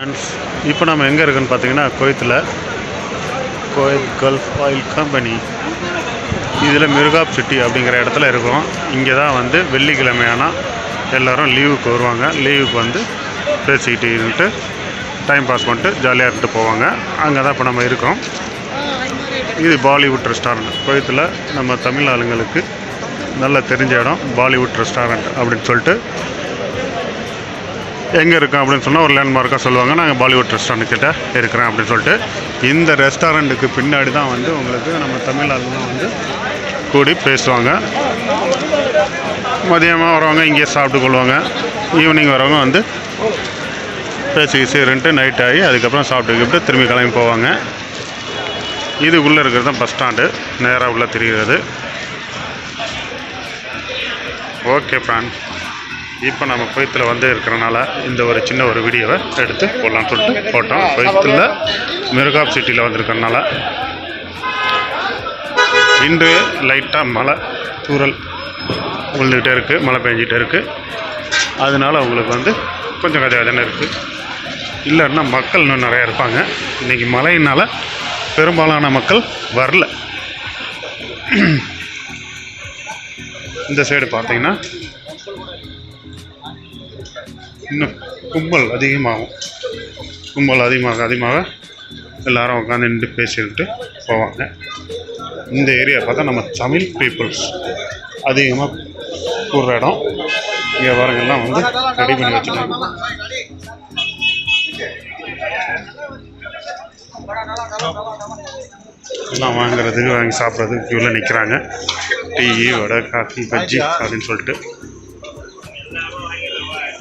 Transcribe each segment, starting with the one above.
Friends இப்போ நம்ம எங்கே இருக்குன்னு பார்த்தீங்கன்னா கோயத்தில் கோயத் கல்ஃப் ஆயில் கம்பெனி இதில் மிருகாப் சிட்டி அப்படிங்கிற இடத்துல இருக்கோம். இங்கே தான் வந்து வெள்ளிக்கிழமையானா எல்லோரும் லீவுக்கு வருவாங்க. லீவுக்கு வந்து பேசிக்கிட்டு இருந்துட்டு டைம் பாஸ் பண்ணிட்டு ஜாலியாக இருந்துட்டு போவாங்க. அங்கே தான் இப்போ நம்ம இருக்கோம். இது பாலிவுட் ரெஸ்டாரண்ட் கோயத்தில் நம்ம தமிழ் ஆளுங்களுக்கு நல்லா தெரிஞ்ச இடம் பாலிவுட் ரெஸ்டாரண்ட் அப்படின்னு சொல்லிட்டு எங்கே இருக்கோம் அப்படின்னு சொன்னால் ஒரு லேண்ட்மார்க்காக சொல்லுவாங்க. நாங்கள் பாலிவுட் ரெஸ்டாரண்ட் கிட்ட இருக்கிறேன் அப்படின்னு சொல்லிட்டு. இந்த ரெஸ்டாரண்ட்டுக்கு பின்னாடி தான் வந்து உங்களுக்கு நம்ம தமிழ் வந்து கூடி பேசுவாங்க. மதியமாக வரவங்க இங்கேயே சாப்பிட்டு கொள்வாங்க. ஈவினிங் வரவங்க வந்து பேசி சரின்ட்டு நைட் ஆகி அதுக்கப்புறம் சாப்பிட்டு கிப்ட்டு திரும்பி கிளம்பி போவாங்க. இது உள்ளே இருக்கிறது தான் பஸ் ஸ்டாண்டு நேராக உள்ளே தெரிகிறது. ஓகே பிரான் இப்போ நம்ம கொய்த்தில் வந்து இருக்கிறனால இந்த ஒரு சின்ன ஒரு வீடியோவை எடுத்து போடலாம்னு சொல்லிட்டு போட்டோம். கொய்த்தில் மிருகாப் சிட்டியில் வந்திருக்கறனால இன்று லைட்டாக மழை தூரல் விழுந்துக்கிட்டே இருக்குது மழை பெஞ்சிக்கிட்டே இருக்குது அதனால உங்களுக்கு வந்து கொஞ்சம் கதை தானே இருக்குது இல்லைன்னா மக்கள் இன்னும் நிறையா இருப்பாங்க. இன்றைக்கி மழையினால் பெரும்பாலான மக்கள் வரல. இந்த சைடு பார்த்தீங்கன்னா இன்னும் கும்பல் அதிகமாகும். கும்பல் அதிகமாக அதிகமாக எல்லாரும் உட்காந்து நின்று பேசிக்கிட்டு போவாங்க. இந்த ஏரியா பார்த்தா நம்ம தமிழ் பீப்புள்ஸ் அதிகமாக கூடுற இடம். இங்கே வரங்கெல்லாம் வந்து ரெடி பண்ணி வச்சுருக்காங்க. எல்லாம் வாங்குறதுக்கு வாங்கி சாப்பிட்றதுக்கு க்யூவில் நிற்கிறாங்க டீ வடை காஃபி பஜ்ஜி அப்படின்னு சொல்லிட்டு.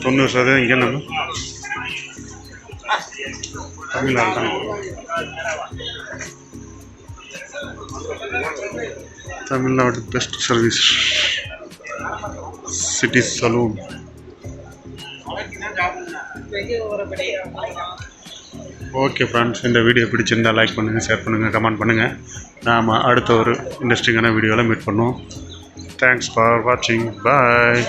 தொண்ணூறு சதவீதம் இங்கே நம்ம தமிழ்நாடு தான். Tamil Nadu best service city saloon okay friends இந்த வீடியோ பிடிச்சிருந்தால் லைக் பண்ணுங்கள் ஷேர் பண்ணுங்கள் கமெண்ட் பண்ணுங்கள் நாம் அடுத்த ஒரு இன்ட்ரெஸ்டிங்கான வீடியோவில் மீட் பண்ணுவோம். தேங்க்ஸ் ஃபார் வாட்சிங் பாய்